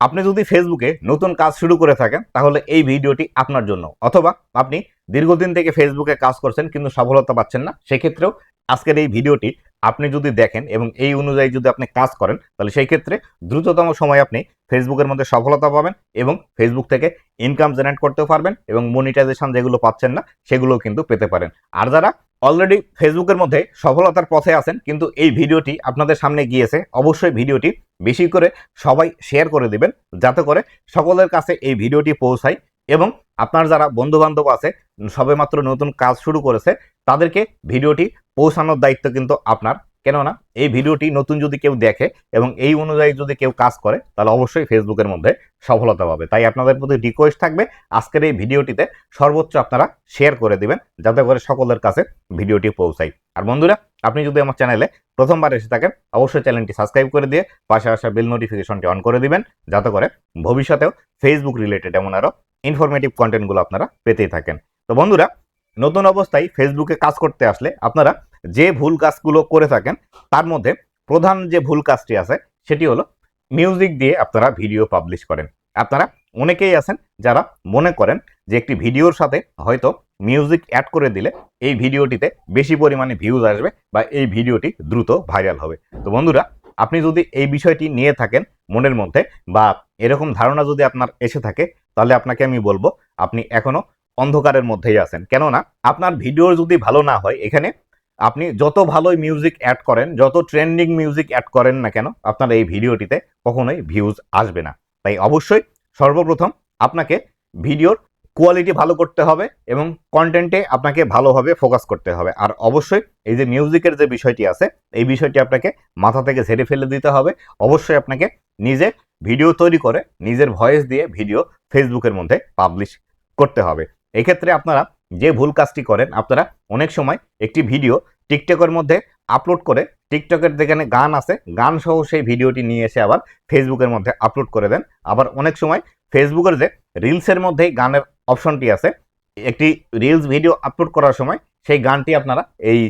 আপনি যদি ফেসবুকে নতুন কাজ শুরু করে থাকেন, তাহলে এই ভিডিওটি আপনার জন্য। অথবা আপনি দীর্ঘদিন থেকে ফেসবুকে কাজ করছেন কিন্তু সফলতা পাচ্ছেন না, সেক্ষেত্রেও আজকের এই ভিডিওটি আপনি যদি দেখেন এবং এই অনুযায়ী যদি আপনি কাজ করেন, তাহলে সেই ক্ষেত্রে দ্রুততম সময় আপনি ফেসবুকের মধ্যে সফলতা পাবেন এবং ফেসবুক থেকে ইনকাম জেনারেট করতেও পারবেন এবং মনিটাইজেশন যেগুলো পাচ্ছেন না, সেগুলোও কিন্তু পেতে পারেন। আর যারা অলরেডি ফেসবুকের মধ্যে সফলতার পথে আছেন, কিন্তু এই ভিডিওটি আপনাদের সামনে গিয়েছে। অবশ্যই ভিডিওটি বেশি করে সবাই শেয়ার করে দিবেন, যাতে করে সকলের কাছে এই ভিডিওটি পৌঁছায় এবং আপনার যারা বন্ধুবান্ধব আছে, সবেমাত্র নতুন কাজ শুরু করেছে, তাদেরকে ভিডিওটি পৌঁছানোর দায়িত্ব কিন্তু আপনার। কেননা এই ভিডিওটি নতুন যদি কেউ দেখে এবং এই অনুযায়ী যদি কেউ কাজ করে, তাহলে অবশ্যই ফেসবুকের মধ্যে সফলতা পাবে। তাই আপনাদের প্রতি রিকোয়েস্ট থাকবে, আজকের এই ভিডিওটিতে সর্বোচ্চ আপনারা শেয়ার করে দিবেন, যাতে করে সকলের কাছে ভিডিওটি পৌঁছায়। আর বন্ধুরা, আপনি যদি আমার চ্যানেলে প্রথমবার এসে থাকেন, অবশ্যই চ্যানেলটি সাবস্ক্রাইব করে দিয়ে পাশে আসা বেল নোটিফিকেশনটি অন করে দিবেন, যাতে করে ভবিষ্যতেও ফেসবুক রিলেটেড এমন আরও ইনফরমেটিভ কন্টেন্টগুলো আপনারা পেতেই থাকেন। তো বন্ধুরা নতুন অবস্থায় ফেসবুকে কাজ করতে আসলে আপনারা যে ভুল কাজগুলো করে থাকেন, তার মধ্যে প্রধান যে ভুল কাজটি আছে, সেটি হলো মিউজিক দিয়ে আপনারা ভিডিও পাবলিশ করেন। আপনারা অনেকেই আছেন যারা মনে করেন যে একটি ভিডিওর সাথে হয়তো মিউজিক অ্যাড করে দিলে এই ভিডিওটিতে বেশি পরিমাণে ভিউজ আসবে বা এই ভিডিওটি দ্রুত ভাইরাল হবে। তো বন্ধুরা, আপনি যদি এই বিষয়টি নিয়ে থাকেন মনের মধ্যে বা এরকম ধারণা যদি আপনার এসে থাকে, তাহলে আপনাকে আমি বলব, আপনি এখনও অন্ধকারের মধ্যেই আছেন। কেননা, আপনার ভিডিও যদি ভালো না হয় এখানে, আপনি যত ভালোই মিউজিক অ্যাড করেন, যত ট্রেন্ডিং মিউজিক অ্যাড করেন না কেন, আপনার এই ভিডিওটিতে কখনোই ভিউজ আসবে না। তাই অবশ্যই সর্বপ্রথম আপনাকে ভিডিওর কোয়ালিটি ভালো করতে হবে এবং কন্টেন্টে আপনাকে ভালোভাবে ফোকাস করতে হবে। আর অবশ্যই এই যে মিউজিকের যে বিষয়টি আছে, এই বিষয়টি আপনাকে মাথা থেকে ঝেড়ে ফেলে দিতে হবে। অবশ্যই আপনাকে নিজে ভিডিও তৈরি করে, নিজের ভয়েস দিয়ে ভিডিও ফেসবুকের মধ্যে পাবলিশ করতে হবে। এক্ষেত্রে আপনারা যে ভুল কাজটি করেন, আপনারা অনেক সময় একটি ভিডিও টিকটকের মধ্যে আপলোড করে, টিকটকের যেখানে গান আছে, গান সহ সেই ভিডিওটি নিয়ে এসে আবার ফেসবুকের মধ্যে আপলোড করে দেন। আবার অনেক সময় ফেসবুকের যে রিলসের মধ্যেই গানের অপশনটি আছে, একটি রিলস ভিডিও আপলোড করার সময় সেই গানটি আপনারা এই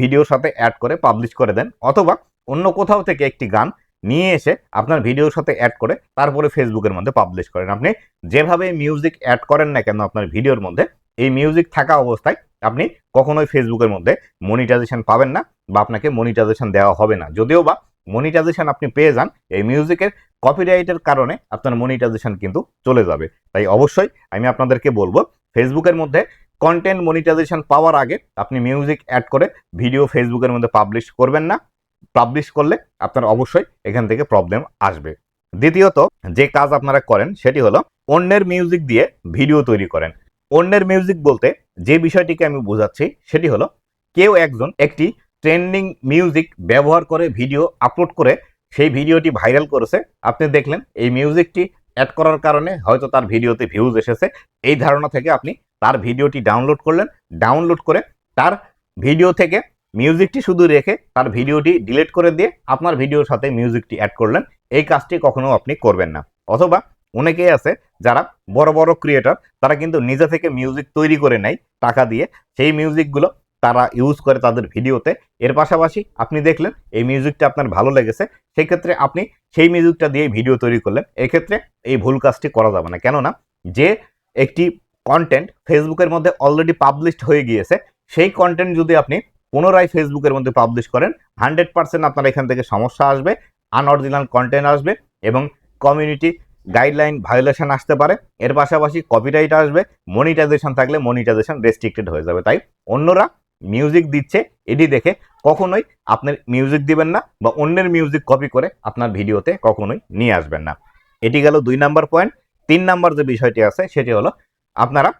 ভিডিওর সাথে অ্যাড করে পাবলিশ করে দেন। অথবা অন্য কোথাও থেকে একটি গান নিয়ে এসে আপনার ভিডিওর সাথে অ্যাড করে তারপরে ফেসবুকের মধ্যে পাবলিশ করেন। আপনি যেভাবে মিউজিক অ্যাড করেন না কেন আপনার ভিডিওর মধ্যে, এই মিউজিক থাকা অবস্থায় আপনি কখনোই ফেসবুকের মধ্যে মনিটাইজেশন পাবেন না বা আপনাকে মনিটাইজেশন দেওয়া হবে না। যদিও বা মনিটাইজেশন আপনি পেয়ে যান, এই মিউজিকের কপিরাইটের কারণে আপনার মনিটাইজেশন কিন্তু চলে যাবে। তাই অবশ্যই আমি আপনাদেরকে বলব ফেসবুকের মধ্যে কন্টেন্ট মনিটাইজেশন পাওয়ার আগে আপনি মিউজিক অ্যাড করে ভিডিও ফেসবুকের মধ্যে পাবলিশ করবেন না। পাবলিশ করলে আপনার অবশ্যই এখান থেকে প্রবলেম আসবে। দ্বিতীয়ত, যে কাজ আপনারা করেন সেটি হলো অন্যের মিউজিক দিয়ে ভিডিও তৈরি করেন। অন্যের মিউজিক বলতে যে বিষয়টিকে আমি বোঝাচ্ছি সেটি হলো কেউ একজন একটি ট্রেন্ডিং মিউজিক ব্যবহার করে ভিডিও আপলোড করে সেই ভিডিওটি ভাইরাল করেছে। আপনি দেখলেন এই মিউজিকটি অ্যাড করার কারণে হয়তো তার ভিডিওতে ভিউজ এসেছে। এই ধারণা থেকে আপনি তার ভিডিওটি ডাউনলোড করলেন। ডাউনলোড করে তার ভিডিও থেকে মিউজিকটি শুধু রেখে তার ভিডিওটি ডিলিট করে দিয়ে আপনার ভিডিওর সাথে মিউজিকটি অ্যাড করলেন, এই কাজটি কখনো আপনি করবেন না। অথবা অনেকেই আছে যারা বড় বড় ক্রিয়েটর তারা কিন্তু নিজে থেকে মিউজিক তৈরি করে নেয় টাকা দিয়ে, সেই মিউজিকগুলো তারা ইউজ করে তাদের ভিডিওতে। এর পাশাপাশি আপনি দেখলেন এই মিউজিকটা আপনার ভালো লেগেছে, সেক্ষেত্রে আপনি সেই মিউজিকটা দিয়ে ভিডিও তৈরি করলেন, এক্ষেত্রে এই ভুল কাজটি করা যাবে না। কেননা যে একটি কন্টেন্ট ফেসবুকের মধ্যে অলরেডি পাবলিশড হয়ে গিয়েছে, সেই কন্টেন্ট যদি আপনি পুনরায় ফেসবুকের মধ্যে পাবলিশ করেন। হান্ড্রেড পার্সেন্ট আপনার এখান থেকে সমস্যা আসবে আনঅরিজিনাল কন্টেন্ট আসবে এবং কমিউনিটি গাইডলাইন ভায়োলেশন আসতে পারে। এর পাশাপাশি কপিরাইট আসবে মনিটাইজেশন থাকলে মনিটাইজেশন রেস্ট্রিক্টেড হয়ে যাবে। তাই অন্যরা মিউজিক দিচ্ছে, এটি দেখে কখনোই আপনার মিউজিক দিবেন না বা অন্যের মিউজিক কপি করে আপনার ভিডিওতে কখনোই নিয়ে আসবেন না। এটি গেল দুই নাম্বার পয়েন্ট তিন নাম্বার যে বিষয়টি আছে, সেটি হলো আপনারা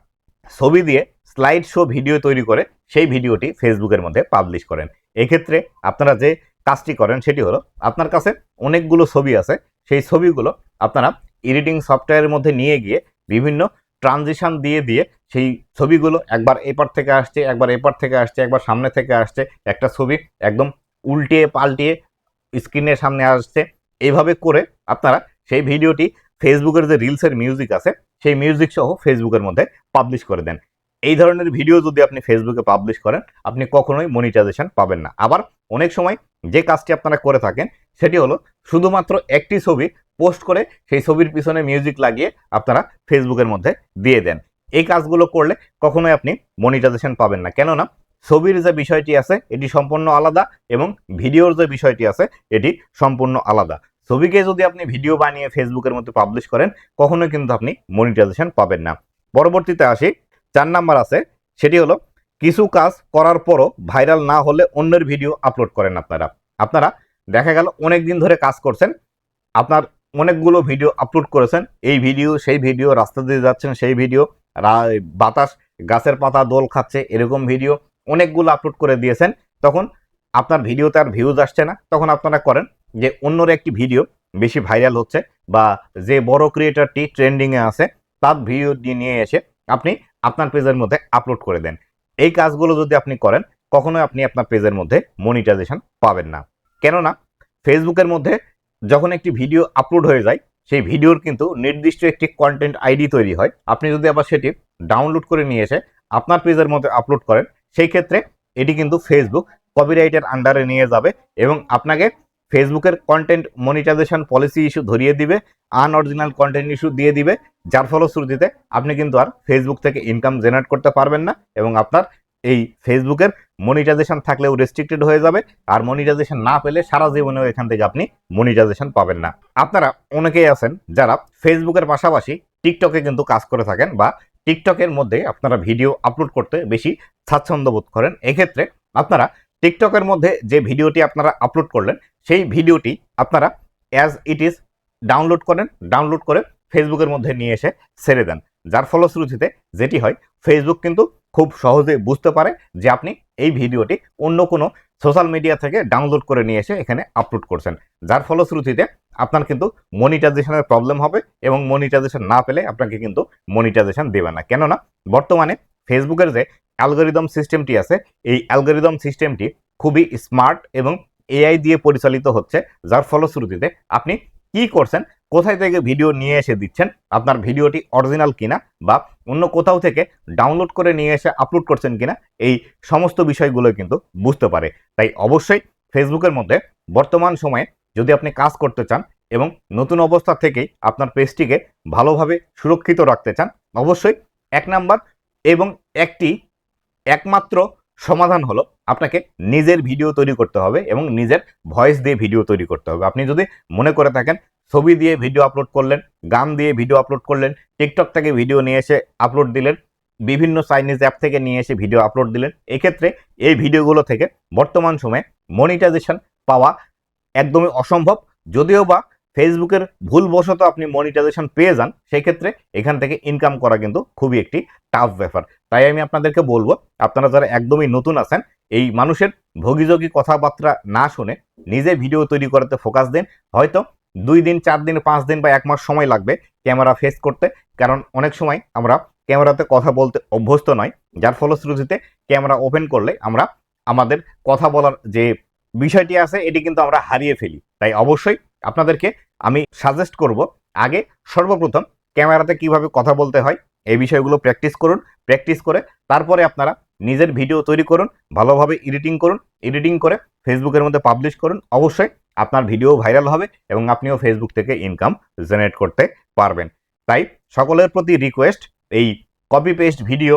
ছবি দিয়ে স্লাইড শো ভিডিও তৈরি করে সেই ভিডিওটি ফেসবুকের মধ্যে পাবলিশ করেন। এক্ষেত্রে আপনারা যে কাজটি করেন সেটি হলো, আপনার কাছে অনেকগুলো ছবি আছে, সেই ছবিগুলো আপনারা এডিটিং সফটওয়্যারের মধ্যে নিয়ে গিয়ে বিভিন্ন ট্রানজিশান দিয়ে দিয়ে সেই ছবিগুলো একবার এপার থেকে আসছে, একবার এপার থেকে আসছে, একবার সামনে থেকে আসছে, একটা ছবি একদম উল্টিয়ে পাল্টিয়ে স্ক্রিনের সামনে আসছে। এইভাবে করে আপনারা সেই ভিডিওটি ফেসবুকের যে রিলসের মিউজিক আছে, সেই মিউজিক সহ ফেসবুকের মধ্যে পাবলিশ করে দেন। এই ধরনের ভিডিও যদি আপনি ফেসবুকে পাবলিশ করেন, আপনি কখনোই মনিটাইজেশন পাবেন না। আবার অনেক সময় যে কাজটি আপনারা করে থাকেন, সেটি হলো শুধুমাত্র একটি ছবি পোস্ট করে সেই ছবির পিছনে মিউজিক লাগিয়ে আপনারা ফেসবুকের মধ্যে দিয়ে দেন। এই কাজগুলো করলে কখনোই আপনি মনিটাইজেশন পাবেন না। কেননা ছবির যে বিষয়টি আছে, এটি সম্পূর্ণ আলাদা এবং ভিডিওর যে বিষয়টি আছে, এটি সম্পূর্ণ আলাদা। ছবিকে যদি আপনি ভিডিও বানিয়ে ফেসবুকের মধ্যে পাবলিশ করেন, কখনোই কিন্তু আপনি মনিটাইজেশন পাবেন না। পরবর্তীতে আসি, চার নাম্বার আছে, সেটি হলো কিছু কাজ করার পরও ভাইরাল না হলে অন্যের ভিডিও আপলোড করেন আপনারা। আপনারা দেখা গেল অনেক দিন ধরে কাজ করছেন, আপনার অনেকগুলো ভিডিও আপলোড করেছেন, এই ভিডিও সেই ভিডিও রাস্তা দিয়ে যাচ্ছেন, সেই ভিডিও বাতাস, গাছের পাতা, দোল খাচ্ছে, এরকম ভিডিও অনেকগুলো আপলোড করে দিয়েছেন। তখন আপনার ভিডিওতে আর ভিউজ আসছে না। তখন আপনারা করেন যে অন্যর একটি ভিডিও বেশি ভাইরাল হচ্ছে বা যে বড় ক্রিয়েটারটি ট্রেন্ডিংয়ে আছে, তার ভিডিও দিয়ে নিয়ে এসে আপনি আপনার পেজের মধ্যে আপলোড করে দেন। এই কাজগুলো যদি আপনি করেন, কখনোই আপনি আপনার পেজের মধ্যে মনিটাইজেশন পাবেন না। কেননা ফেসবুকের মধ্যে যখন একটি ভিডিও আপলোড হয়ে যায়, সেই ভিডিওর কিন্তু নির্দিষ্ট একটি কন্টেন্ট আইডি তৈরি হয়। আপনি যদি আবার সেটি ডাউনলোড করে নিয়ে এসে আপনার পেজের মধ্যে আপলোড করেন, সেই ক্ষেত্রে এটি কিন্তু ফেসবুক কপিরাইটের আন্ডারে নিয়ে যাবে এবং আপনাকে ফেসবুকের কন্টেন্ট মনিটাইজেশন পলিসি ইস্যু ধরিয়ে দিবে আনঅরিজিনাল কন্টেন্ট ইস্যু দিয়ে দিবে, যার ফলশ্রুতিতে আপনি কিন্তু আর ফেসবুক থেকে ইনকাম জেনারেট করতে পারবেন না এবং আপনার এই ফেসবুকের মনিটাইজেশন থাকলেও রেস্ট্রিক্টেড হয়ে যাবে। আর মনিটাইজেশন না পেলে সারা জীবনেও এখান থেকে আপনি মনিটাইজেশন পাবেন না। আপনারা অনেকেই আছেন যারা ফেসবুকের পাশাপাশি টিকটকে কিন্তু কাজ করে থাকেন বা টিকটকের মধ্যে আপনারা ভিডিও আপলোড করতে বেশি স্বাচ্ছন্দ্য বোধ করেন। এক্ষেত্রে আপনারা টিকটকের মধ্যে যে ভিডিওটি আপনারা আপলোড করলেন, সেই ভিডিওটি আপনারা অ্যাজ ইট ইজ ডাউনলোড করেন ডাউনলোড করে ফেসবুকের মধ্যে নিয়ে এসে ছেড়ে দেন। যার ফলশ্রুতিতে যেটি হয়, ফেসবুক কিন্তু খুব সহজে বুঝতে পারে যে আপনি এই ভিডিওটি অন্য কোনো সোশ্যাল মিডিয়া থেকে ডাউনলোড করে নিয়ে এসে এখানে আপলোড করছেন। যার ফলশ্রুতিতে আপনার কিন্তু মনিটাইজেশনের প্রবলেম হবে এবং মনিটাইজেশন না পেলে আপনাকে কিন্তু মনিটাইজেশন দেবে না। কেননা, বর্তমানে ফেসবুকের যে অ্যালগোরিদম সিস্টেমটি আছে। এই অ্যালগোরিদম সিস্টেমটি খুবই স্মার্ট এবং এআই দিয়ে পরিচালিত হচ্ছে, যার ফলশ্রুতিতে আপনি কি করছেন, কোথায় থেকে ভিডিও নিয়ে এসে দিচ্ছেন, আপনার ভিডিওটি অরিজিনাল কিনা বা অন্য কোথাও থেকে ডাউনলোড করে নিয়ে এসে আপলোড করছেন কিনা, এই সমস্ত বিষয়গুলো কিন্তু বুঝতে পারে। তাই অবশ্যই ফেসবুকের মধ্যে বর্তমান সময়ে যদি আপনি কাজ করতে চান এবং নতুন অবস্থা থেকেই আপনার পেজটিকে ভালোভাবে সুরক্ষিত রাখতে চান, অবশ্যই এক নাম্বার এবং একটি একমাত্র সমাধান হলো আপনাকে নিজের ভিডিও তৈরি করতে হবে এবং নিজের ভয়েস দিয়ে ভিডিও তৈরি করতে হবে। আপনি যদি মনে করে থাকেন, ছবি দিয়ে ভিডিও আপলোড করলেন, গান দিয়ে ভিডিও আপলোড করলেন টিকটক থেকে ভিডিও নিয়ে এসে আপলোড দিলেন, বিভিন্ন চাইনিজ অ্যাপ থেকে নিয়ে এসে ভিডিও আপলোড দিলেন, এক্ষেত্রে এই ভিডিওগুলো থেকে বর্তমান সময়ে মনিটাইজেশন পাওয়া একদমই অসম্ভব। যদিও বা ফেসবুকের ভুলবশত আপনি মনিটাইজেশন পেয়ে যান সেই ক্ষেত্রে এখান থেকে ইনকাম করা কিন্তু খুবই একটি টাফ ব্যাপার। তাই আমি আপনাদেরকে বলব, আপনারা যারা একদমই নতুন আছেন, এই মানুষের ভোগীযোগী কথাবার্তা না শুনে নিজে ভিডিও তৈরি করতে ফোকাস দিন। হয়তো দুই দিন, চার দিন, পাঁচ দিন বা এক মাস সময় লাগবে ক্যামেরা ফেস করতে, কারণ অনেক সময় আমরা ক্যামেরাতে কথা বলতে অভ্যস্ত নয়। যার ফলশ্রুতিতে ক্যামেরা ওপেন করলে আমরা আমাদের কথা বলার যে বিষয়টি আছে, এটি কিন্তু আমরা হারিয়ে ফেলি। তাই অবশ্যই আপনাদেরকে আমি সাজেস্ট করব, আগে সর্বপ্রথম ক্যামেরাতে কীভাবে কথা বলতে হয়, এই বিষয়গুলো প্র্যাকটিস করুন প্র্যাকটিস করে তারপরে আপনারা নিজের ভিডিও তৈরি করুন, ভালোভাবে এডিটিং করুন এডিটিং করে ফেসবুকের মধ্যে পাবলিশ করুন, অবশ্যই আপনার ভিডিও ভাইরাল হবে এবং আপনিও ফেসবুক থেকে ইনকাম জেনারেট করতে পারবেন। তাই সকলের প্রতি রিকোয়েস্ট এই কপি পেস্ট ভিডিও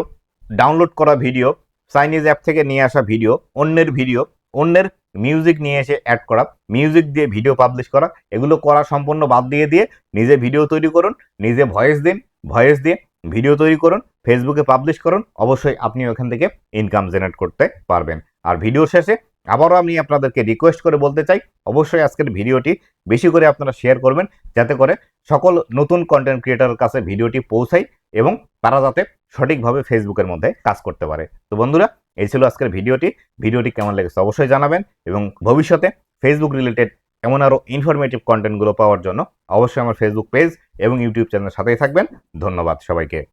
ডাউনলোড করা ভিডিও চাইনিজ অ্যাপ থেকে নিয়ে আসা ভিডিও অন্যের ভিডিও অন্যের মিউজিক নিয়ে এসে অ্যাড করা মিউজিক দিয়ে ভিডিও পাবলিশ করা, এগুলো করা সম্পূর্ণ বাদ দিয়ে দিয়ে নিজে ভিডিও তৈরি করুন, নিজে ভয়েস দিন ভয়েস দিয়ে ভিডিও তৈরি করুন ফেসবুকে পাবলিশ করুন, অবশ্যই আপনি ওখান থেকে ইনকাম জেনারেট করতে পারবেন। আর ভিডিও শেষে আবারও আমি আপনাদেরকে রিকোয়েস্ট করে বলতে চাই, অবশ্যই আজকের ভিডিওটি বেশি করে আপনারা শেয়ার করবেন, যাতে করে সকল নতুন কন্টেন্ট ক্রিয়েটারের কাছে ভিডিওটি পৌঁছায় এবং তারা যাতে সঠিকভাবে ফেসবুকের মধ্যে কাজ করতে পারে। তো বন্ধুরা এই ছিল আজকের ভিডিওটি। ভিডিওটি কেমন লেগেছে অবশ্যই জানাবেন এবং ভবিষ্যতে ফেসবুক রিলেটেড এমন আরও ইনফরমেটিভ কন্টেন্টগুলো পাওয়ার জন্য অবশ্যই আমার ফেসবুক পেজ এবং ইউটিউব চ্যানেলের সাথেই থাকবেন। ধন্যবাদ সবাইকে।